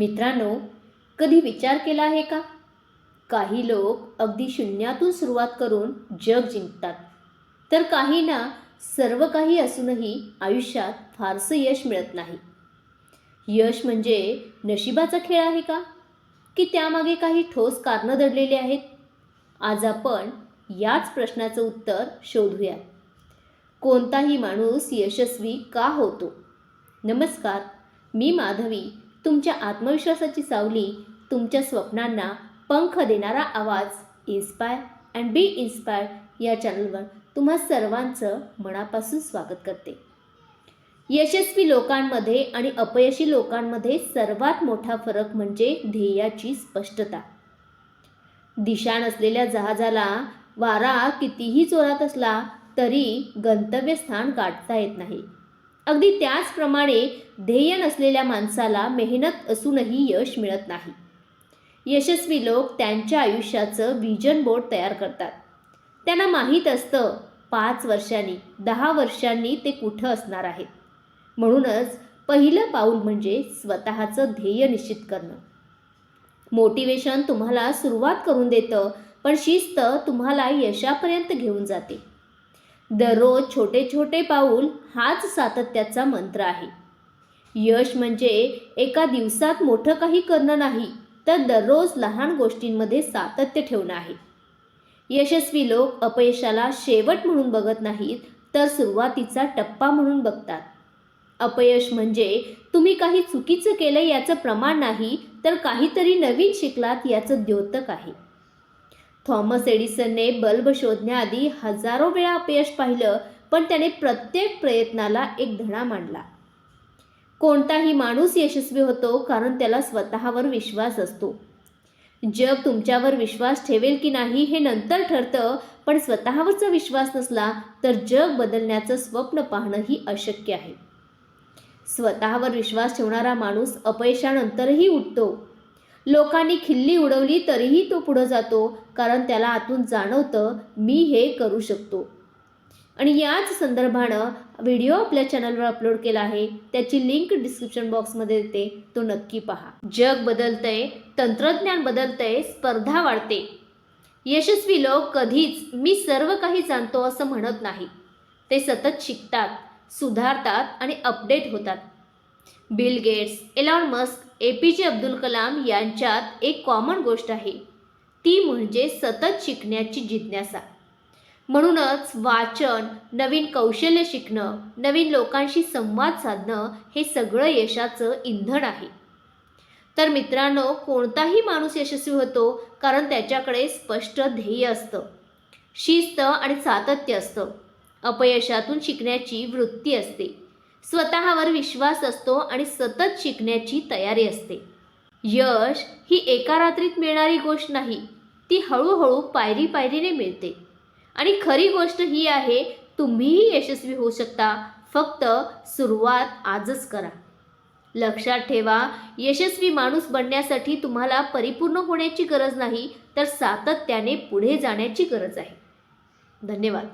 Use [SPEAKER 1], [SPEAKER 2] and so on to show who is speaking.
[SPEAKER 1] मित्रांनो कधी विचार केला आहे का? काही लोक अगदी शून्यातून सुरुवात करून जग जिंकतात. तर काहींना सर्व काही असूनही आयुष्यात फारसं यश मिळत नाही. यश म्हणजे नशिबाचा खेळ आहे का? की त्यामागे काही ठोस कारणं दडलेली आहेत? आज आपण याच प्रश्नाचं उत्तर शोधूया. कोणताही माणूस यशस्वी का होतो? नमस्कार मी माधवी तुमच्या आत्मविश्वासाची सावली तुमच्या स्वप्नांना पंख देणारा आवाज इन्स्पायर अँड बी इन्स्पायर या चॅनलवर तुम्हा सर्वांचं मनापासून स्वागत करते. यशस्वी लोकांमध्ये आणि अपयशी लोकांमध्ये सर्वात मोठा फरक म्हणजे ध्येयाची स्पष्टता. दिशा नसलेल्या जहाजाला वारा कितीही जोरात असला तरी गंतव्यस्थान गाठता येत नाही. अगदी त्याचप्रमाणे ध्येय नसलेल्या माणसाला मेहनत असूनही यश मिळत नाही. यशस्वी लोक त्यांच्या आयुष्याचं व्हिजन बोर्ड तयार करतात. त्यांना माहीत असतं पाच वर्षांनी दहा वर्षांनी ते कुठं असणार आहेत. म्हणूनच पहिलं पाऊल म्हणजे स्वतःचं ध्येय निश्चित करणं. मोटिवेशन तुम्हाला सुरुवात करून देतं पण शिस्त तुम्हाला यशापर्यंत घेऊन जाते. दररोज छोटे छोटे पाऊल हाच सातत्याचा मंत्र आहे. यश म्हणजे एका दिवसात मोठं काही करणं नाही तर दररोज लहान गोष्टींमध्ये सातत्य ठेवणं आहे. यशस्वी लोक अपयशाला शेवट म्हणून बघत नाहीत तर सुरुवातीचा टप्पा म्हणून बघतात. अपयश म्हणजे तुम्ही काही चुकीचं केलं याचं प्रमाण नाही तर काहीतरी नवीन शिकलात याचं द्योतक आहे. थॉमस एडिसनने बल्ब शोधण्याआधी हजारो वेळा अपयश पाहिलं पण त्याने प्रत्येक प्रयत्नाला एक धडा मांडला. कोणताही माणूस यशस्वी होतो कारण त्याला स्वतःवर विश्वास असतो. जग तुमच्यावर विश्वास ठेवेल की नाही हे नंतर ठरतं पण स्वतःवरचा विश्वास नसला तर जग बदलण्याचं स्वप्न पाहणंही अशक्य आहे. स्वतःवर विश्वास ठेवणारा माणूस अपयशानंतरही उठतो. लोकांनी खिल्ली उडवली तरीही तो पुढं जातो कारण त्याला आतून जाणवतं मी हे करू शकतो. आणि याच संदर्भानं व्हिडिओ आपल्या चॅनलवर अपलोड केला आहे त्याची लिंक डिस्क्रिप्शन बॉक्समध्ये देते तो नक्की पहा. जग बदलतंय तंत्रज्ञान बदलतंय स्पर्धा वाढते. यशस्वी लोक कधीच मी सर्व काही जाणतो असं म्हणत नाही. ते सतत शिकतात सुधारतात आणि अपडेट होतात. Bill Gates Elon Musk A P J Abdul Kalam यांच्यात एक कॉमन गोष्ट आहे. ती म्हणजे सतत शिकण्याची जिज्ञासा. म्हणूनच वाचन नवीन कौशल्य शिकणं नवीन लोकांशी संवाद साधणं हे सगळं यशाचं इंधन आहे. तर मित्रांनो कोणताही माणूस यशस्वी होतो कारण त्याच्याकडे स्पष्ट ध्येय असतं. शिस्त आणि सातत्य असतं. अपयशातून शिकण्याची वृत्ती असते. स्वतःवर विश्वास असतो आणि सतत शिकण्याची तयारी असते. यश ही एका रात्रीत मिळणारी गोष्ट नाही ती हळूहळू पायरी पायरीने मिळते. आणि खरी गोष्ट ही आहे तुम्हीही यशस्वी होऊ शकता. फक्त सुरुवात आजच करा. लक्षात ठेवा यशस्वी माणूस बनण्यासाठी तुम्हाला परिपूर्ण होण्याची गरज नाही तर सातत्याने पुढे जाण्याची गरज आहे. धन्यवाद.